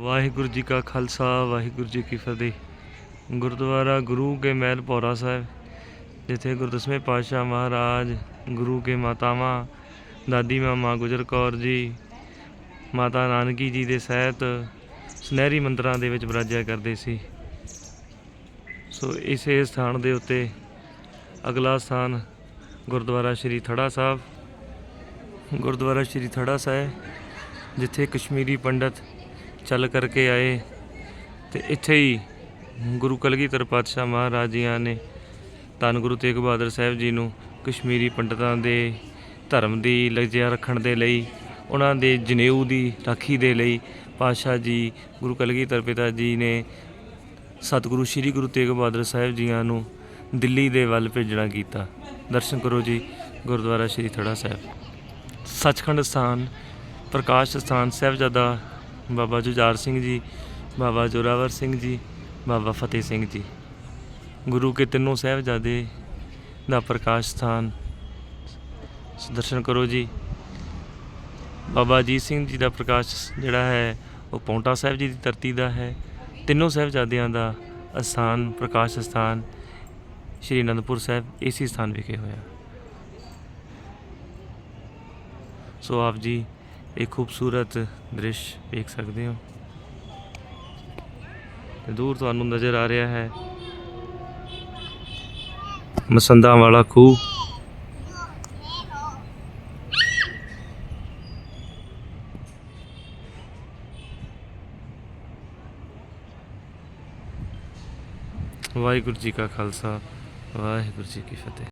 ਵਾਹਿਗੁਰੂ ਜੀ ਕਾ ਖਾਲਸਾ, ਵਾਹਿਗੁਰੂ ਜੀ ਕੀ ਫਤਿਹ। ਗੁਰਦੁਆਰਾ ਗੁਰੂ ਕੇ ਮਹਿਲ ਪੌਰਾ ਸਾਹਿਬ, ਜਿੱਥੇ ਗੁਰਦਸਵੇਂ ਪਾਤਸ਼ਾਹ ਮਹਾਰਾਜ, ਗੁਰੂ ਕੇ ਮਾਤਾਵਾਂ, ਦਾਦੀ ਮਾਂ ਮਾਂ ਗੁਜਰ ਕੌਰ ਜੀ, ਮਾਤਾ ਨਾਨਕੀ ਜੀ ਦੇ ਸਹਿਤ ਸੁਨਹਿਰੀ ਮੰਦਰਾਂ ਦੇ ਵਿੱਚ ਵਿਰਾਜਿਆ ਕਰਦੇ ਸੀ। ਸੋ ਇਸੇ ਸਥਾਨ ਦੇ ਉੱਤੇ ਅਗਲਾ ਸਥਾਨ ਗੁਰਦੁਆਰਾ ਸ਼੍ਰੀ ਥੜਾ ਸਾਹਿਬ। ਗੁਰਦੁਆਰਾ ਸ਼੍ਰੀ ਥੜਾ ਸਾਹਿਬ, ਜਿੱਥੇ ਕਸ਼ਮੀਰੀ ਪੰਡਤ ਚੱਲ ਕਰਕੇ ਆਏ ਤੇ ਇੱਥੇ ਹੀ ਗੁਰੂ ਕਲਗੀਧਰ ਪਾਤਸ਼ਾਹ ਮਹਾਰਾਜ ਜੀਆਂ ਨੇ ਧੰਨ ਗੁਰੂ ਤੇਗ ਬਹਾਦਰ ਸਾਹਿਬ ਜੀ ਨੂੰ ਕਸ਼ਮੀਰੀ ਪੰਡਤਾਂ ਦੇ ਧਰਮ ਦੀ ਲਗਜਿਆ ਰੱਖਣ ਦੇ ਲਈ, ਉਹਨਾਂ ਦੇ ਜਨੇਊ ਦੀ ਰਾਖੀ ਦੇ ਲਈ ਪਾਤਸ਼ਾਹ ਜੀ, ਗੁਰੂ ਕਲਗੀਧਰ ਪਿਤਾ ਜੀ ਨੇ ਸਤਿਗੁਰੂ ਸ੍ਰੀ ਗੁਰੂ ਤੇਗ ਬਹਾਦਰ ਸਾਹਿਬ ਜੀਆਂ ਨੂੰ ਦਿੱਲੀ ਦੇ ਵੱਲ ਭੇਜਣਾ ਕੀਤਾ। ਦਰਸ਼ਨ ਕਰੋ ਜੀ, ਗੁਰਦੁਆਰਾ ਸ੍ਰੀ ਥੜਾ ਸਾਹਿਬ। ਸੱਚਖੰਡ ਸਥਾਨ, ਪ੍ਰਕਾਸ਼ ਸਥਾਨ ਸਾਹਿਬਜ਼ਾਦਾ ਬਾਬਾ ਜੁਝਾਰ ਸਿੰਘ ਜੀ, ਬਾਬਾ ਜੋਰਾਵਰ ਸਿੰਘ ਜੀ, ਬਾਬਾ ਫਤਿਹ ਸਿੰਘ ਜੀ। ਗੁਰੂ ਕੇ ਤਿੰਨੋਂ ਸਾਹਿਬਜ਼ਾਦੇ ਦਾ ਪ੍ਰਕਾਸ਼ ਸਥਾਨ ਦਰਸ਼ਨ ਕਰੋ ਜੀ। ਬਾਬਾ ਅਜੀਤ ਸਿੰਘ ਜੀ ਦਾ ਪ੍ਰਕਾਸ਼ ਜਿਹੜਾ ਹੈ, ਉਹ ਪੌਂਟਾ ਸਾਹਿਬ ਜੀ ਦੀ ਧਰਤੀ ਦਾ ਹੈ। ਤਿੰਨੋਂ ਸਾਹਿਬਜ਼ਾਦਿਆਂ ਦਾ ਅਸਥਾਨ, ਪ੍ਰਕਾਸ਼ ਸਥਾਨ ਸ਼੍ਰੀ ਅਨੰਦਪੁਰ ਸਾਹਿਬ ਇਸੇ ਸਥਾਨ ਵਿਖੇ ਹੋਇਆ। ਸੋ ਆਪ ਜੀ ਇਹ ਖੂਬਸੂਰਤ ਦ੍ਰਿਸ਼ ਵੇਖ ਸਕਦੇ ਹੋ। ਤੇ ਦੂਰ ਤੁਹਾਨੂੰ ਨਜ਼ਰ ਆ ਰਿਹਾ ਹੈ ਮਸੰਦਾਂ ਵਾਲਾ ਖੂਹ। ਵਾਹਿਗੁਰੂ ਜੀ ਕਾ ਖਾਲਸਾ, ਵਾਹਿਗੁਰੂ ਜੀ ਕੀ ਫਤਿਹ।